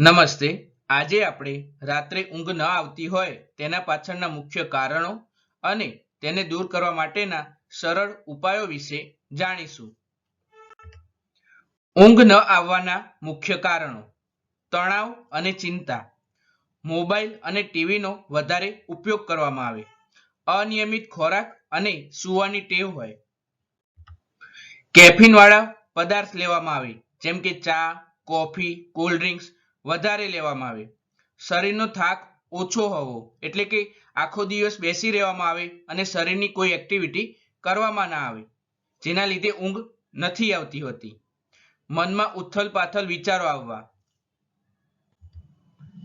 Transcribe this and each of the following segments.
નમસ્તે. આજે આપણે રાત્રે ઊંઘ ન આવતી હોય તેના પાછળના મુખ્ય કારણો અને તેને દૂર કરવા માટેના સરળ ઉપાયો વિશે જાણીશું. ઊંઘ ન આવવાના મુખ્ય કારણો. તણાવ અને ચિંતા. મોબાઈલ અને ટીવીનો વધારે ઉપયોગ કરવામાં આવે. અનિયમિત ખોરાક અને સૂવાની ટેવ હોય. કેફીનવાળા પદાર્થ લેવામાં આવે, જેમ કે ચા, કોફી, કોલ્ડ ડ્રિંક્સ વધારે લેવામાં આવે. શરીરનો થાક ઓછો હોવો એટલે કે આખો દિવસ બેસી રહેવામાં આવે અને શરીરની કોઈ એક્ટિવિટી કરવામાં ના આવે, જેના લીધે ઊંઘ નથી આવતી હોતી. મનમાં ઉથલ પાથલ વિચારો આવવા.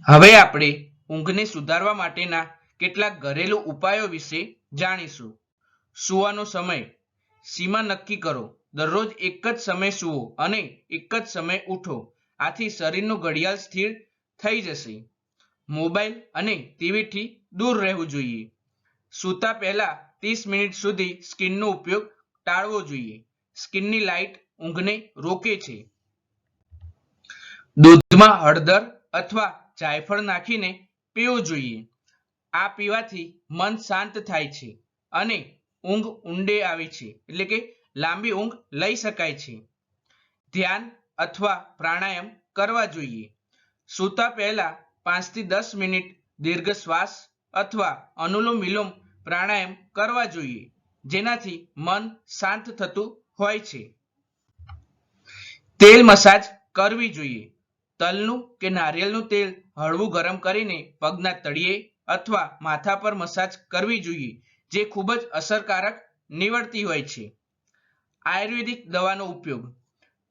હવે આપણે ઊંઘને સુધારવા માટેના કેટલાક ઘરેલુ ઉપાયો વિશે જાણીશું. સૂવાનો સમય. સીમા નક્કી કરો. દરરોજ એક જ સમય સૂવો અને એક જ સમય ઉઠો. આથી શરીરનું ઘડિયાળ સ્થિર થઈ જશે. મોબાઈલ અને ટીવીથી દૂર રહેવું જોઈએ. સૂતા પહેલા ત્રીસ મિનિટ સુધી સ્કિનનો ઉપયોગ ટાળવો જોઈએ. સ્કિનની લાઇટ ઊંઘને રોકે છે. દૂધમાં હળદર અથવા જાયફળ નાખીને પીવું જોઈએ. આ પીવાથી મન શાંત થાય છે અને ઊંઘ ઊંડે આવે છે. એટલે કે લાંબી ઊંઘ લઈ શકાય છે. ધ્યાન અથવા પ્રાણાયામ કરવા જોઈએ. સૂતા પહેલા પાંચથી દસ મિનિટ દીર્ઘ શ્વાસ અથવા અનુલોમ વિલોમ પ્રાણાયામ કરવા જોઈએ, જેનાથી મન શાંત થતું હોય છે. તેલ મસાજ કરવી જોઈએ. તલનું કે નારિયેળનું તેલ હળવું ગરમ કરીને પગના તળિયે અથવા માથા પર મસાજ કરવી જોઈએ, જે ખૂબ જ અસરકારક નીવડતી હોય છે. આયુર્વેદિક દવાનો ઉપયોગ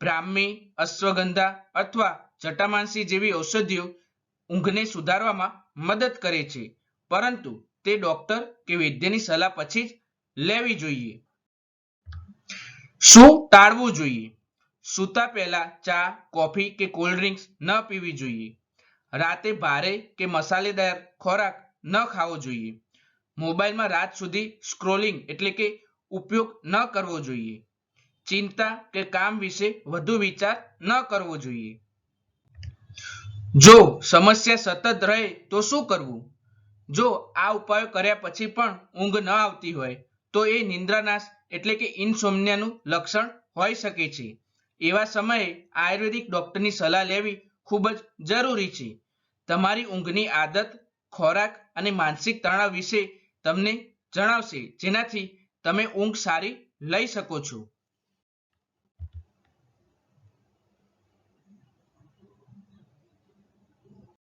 બ્રાહ્મી, અશ્વગંધા અથવા જટામાંસી જેવી ઔષધિઓ ઊંઘને સુધારવામાં મદદ કરે છે. પરંતુ તે ડોક્ટર કે વૈદ્યની સલાહ પછી જ લેવી જોઈએ. શું ટાળવું જોઈએ? સૂતા પહેલા ચા, કોફી કે કોલ્ડ ડ્રિંક્સ ન પીવી જોઈએ. રાતે ભારે કે મસાલેદાર ખોરાક ન ખાવો જોઈએ. મોબાઈલમાં રાત સુધી સ્ક્રોલિંગ એટલે કે ઉપયોગ ન કરવો જોઈએ. ચિંતા કે કામ વિશે વધુ વિચાર ન કરવો જોઈએ. જો સમસ્યા સતત રહે તો શું કરવું? જો આ ઉપાયો કર્યા પછી પણ ઊંઘ ન આવતી હોય, તો એ નિંદ્રાનાશ એટલે કે ઇન્સોમનિયાનું લક્ષણ હોઈ શકે છે. એવા સમયે આયુર્વેદિક ડોક્ટરની સલાહ લેવી ખૂબ જ જરૂરી છે. તમારી ઊંઘની આદત, ખોરાક અને માનસિક તણાવ વિશે તમને જણાવશે, જેનાથી તમે ઊંઘ સારી લઈ શકો છો.